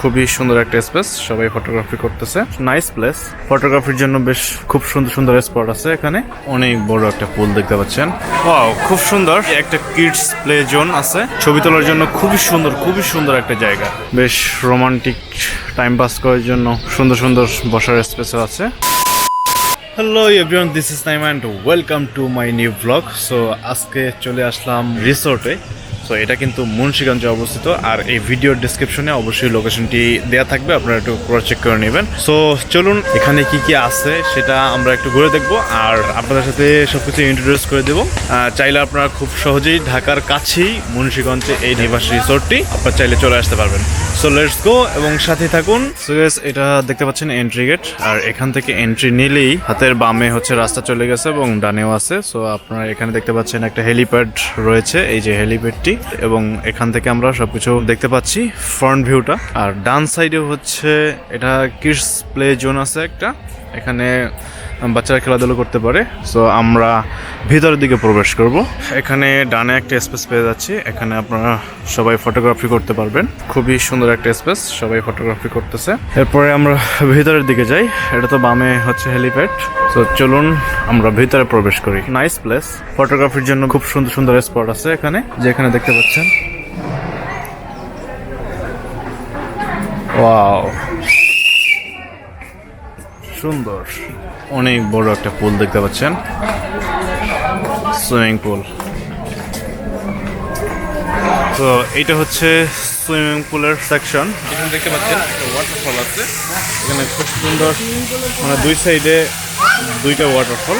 খুবই সুন্দর একটা স্পেস সবাই ফটোগ্রাফি করতেছে। নাইস প্লেস ফটোগ্রাফির জন্য বেশ খুব সুন্দর সুন্দর স্পট আছে এখানে। অনেক বড় একটা পুল দেখতে পাচ্ছেন। খুব সুন্দর। একটা কিডস প্লে জোন আছে। ছবি তোলার জন্য খুবই সুন্দর খুবই সুন্দর একটা জায়গা। বেশ রোমান্টিক টাইম পাস করার জন্য সুন্দর সুন্দর বসার স্পেসও আছে। Hello everyone this is Naim and welcome to my new blog so আজকে চলে আসলাম রিসোর্টে সো এটা কিন্তু মুন্সিগঞ্জে অবস্থিত। আর এই ভিডিওর ডিসক্রিপশনে অবশ্যই লোকেশনটি দেওয়া থাকবে, আপনারা একটু চেক করে নেবেন। সো চলুন, এখানে কি কি আছে সেটা আমরা একটু ঘুরে দেখব, আর আপনাদের সাথে সবকিছু ইন্ট্রোডিউস করে দেবো। চাইলে আপনারা খুব সহজেই ঢাকার কাছেই মুন্সিগঞ্জে এই নিবাস রিসোর্টটি আপনারা চাইলে চলে আসতে পারবেন। সো লেটস গো এবং সাথে থাকুন। সো এটা দেখতে পাচ্ছেন এন্ট্রি গেট আর এখান থেকে এন্ট্রি নিলেই হাতের বামে হচ্ছে রাস্তা চলে গেছে এবং ডানেও আছে। সো আপনারা এখানে দেখতে পাচ্ছেন একটা হেলিপ্যাড রয়েছে, এই যে হেলিপ্যাডটি এবং এখান থেকে আমরা সবকিছু দেখতে পাচ্ছি ফ্রন্ট ভিউটা আর ডান সাইডে হচ্ছে, এটা কিডস প্লে জোন আছে একটা। এখানে বাচ্চারা খেলাধুলো করতে পারে। সো আমরা ভিতরের দিকে প্রবেশ করব। এখানে ডানে একটা স্পেস পেয়ে যাচ্ছি। এখানে আপনারা সবাই ফটোগ্রাফি করতে পারবেন। খুবই সুন্দর একটা স্পেস সবাই ফটোগ্রাফি করতেছে। এরপরে আমরা ভিতরের দিকে যাই। এটা তো বামে হচ্ছে হেলিপ্যাড তো চলুন আমরা ভিতরে প্রবেশ করি। নাইস প্লেস ফটোগ্রাফির জন্য খুব সুন্দর সুন্দর স্পট আছে এখানে, যেখানে দেখতে পাচ্ছেন। ওয়াও। সুন্দর। অনেক বড় একটা পুল দেখতে পাচ্ছেন। Swimming pool. তো এটা হচ্ছে সুইমিং পুলের সেকশন এখানে দেখতে পাচ্ছেন ওয়াটারফল আছে। এখানে খুব সুন্দর মানে দুই সাইডে দুইটা ওয়াটারফল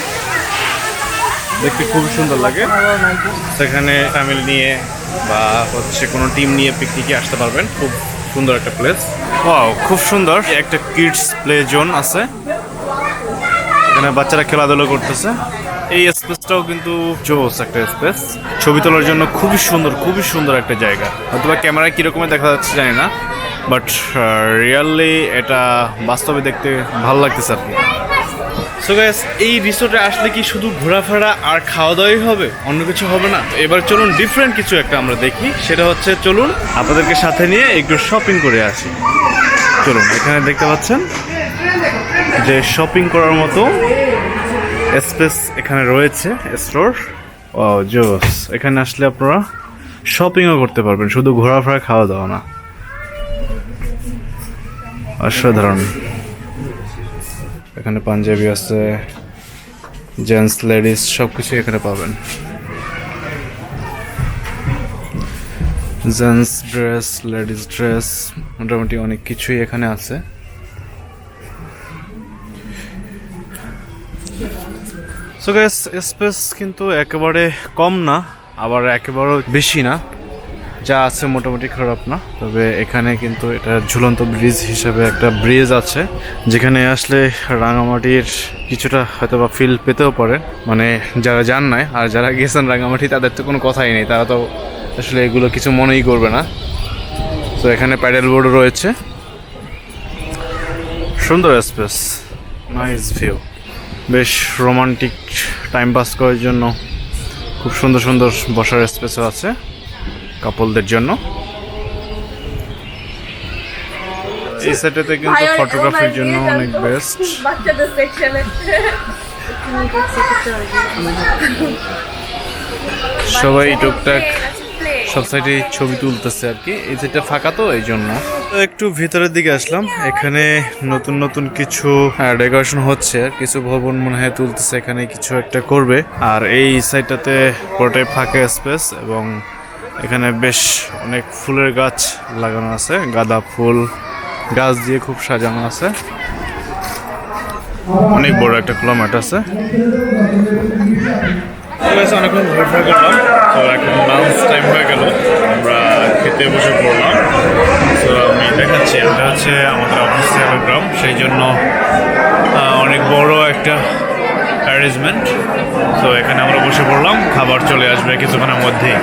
দেখতে খুব সুন্দর লাগে। সেখানে ফ্যামিলি নিয়ে বা হচ্ছে কোনো টিম নিয়ে পিকনিকে আসতে পারবেন। খুব সুন্দর একটা প্লেস ওয়াও খুব সুন্দর। একটা কিডস প্লে জোন আছে। এখানে বাচ্চারা খেলাধুলা করতেছে। এই স্পেসটাও কিন্তু জোস একটা স্পেস ছবি তোলার জন্য খুবই সুন্দর খুবই সুন্দর একটা জায়গা। অথবা ক্যামেরায় কীরকমের দেখা যাচ্ছে জানি না। বাট রিয়ালি এটা বাস্তবে দেখতে ভালো লাগতেছে আর কি। সো গাইস এই রিসোর্টে আসলে কি শুধু ঘোরাফেরা আর খাওয়া দাওয়াই হবে? অন্য কিছু হবে না। এবার চলুন ডিফারেন্ট কিছু একটা আমরা দেখি। সেটা হচ্ছে চলুন আপনাদেরকে সাথে নিয়ে একটু শপিং করে আসি। চলুন, এখানে দেখতে পাচ্ছেন যে শপিং করার মতো স্পেস এখানে রয়েছে স্টোর ও জোস এখানে আসলে আপনারা শপিংও করতে পারবেন, শুধু ঘোরাফেরা খাওয়া দাওয়া না। অসাধারণ। এখানে পাঞ্জাবি আছে জেন্টস লেডিস সব কিছু এখানে পাবেন। জেন্টস ড্রেস লেডিস ড্রেস মোটামুটি অনেক কিছুই এখানে আছে। সো গ্যাস স্পেস কিন্তু একেবারে কম না, আবার একেবারে বেশি না। যা আছে মোটামুটি খারাপ না, তবে এখানে কিন্তু এটা ঝুলন্ত ব্রিজ হিসেবে একটা ব্রিজ আছে, যেখানে আসলে রাঙামাটির কিছুটা হয়তো বা ফিল পেতেও পারে। মানে যারা যান নাই আর যারা গেছেন রাঙামাটি, তাদের তো কোনো কথাই নেই, তারা তো আসলে এগুলো কিছু মনেই করবে না। তো এখানে প্যাডেল বোর্ড রয়েছে। সুন্দর স্পেস নাইস ভিউ বেশ রোমান্টিক টাইম পাস করার জন্য খুব সুন্দর সুন্দর বসার স্পেসও আছে। কাপলদের জন্য। এই সেটেতে কিন্তু ফটোগ্রাফির জন্য অনেক বেস্ট বাচ্চাদের সেকশনে সবাই টুকটাক সব সাইডে ছবি তুলতেছে আর কি। এই যেটা ফাঁকা তো এই জন্য। তো একটু ভিতরের দিকে আসলাম। এখানে নতুন নতুন কিছু ডেকোরেশন হচ্ছে কিছু ভবন মনে হয় তুলতেছে এখানে কিছু একটা করবে। আর এই সাইডটাতে পুরোটাই ফাঁকা স্পেস এবং এখানে বেশ অনেক ফুলের গাছ লাগানো আছে, গাঁদা ফুল, গাছ দিয়ে খুব সাজানো আছে। অনেক বড় একটা খোলা মাঠ আছে, অনেকক্ষণ ঘোরাফেরা করলাম তো এখন লাঞ্চ টাইম হয়ে গেল, আমরা খেতে বসে পড়লাম। তো আমি দেখাচ্ছি, এটা হচ্ছে আমাদের অফিসিয়াল গ্রাম সেই জন্য অনেক বড় একটা অ্যারেঞ্জমেন্ট তো এখানে আমরা বসে পড়লাম, খাবার চলে আসবে কিছুক্ষণের মধ্যেই।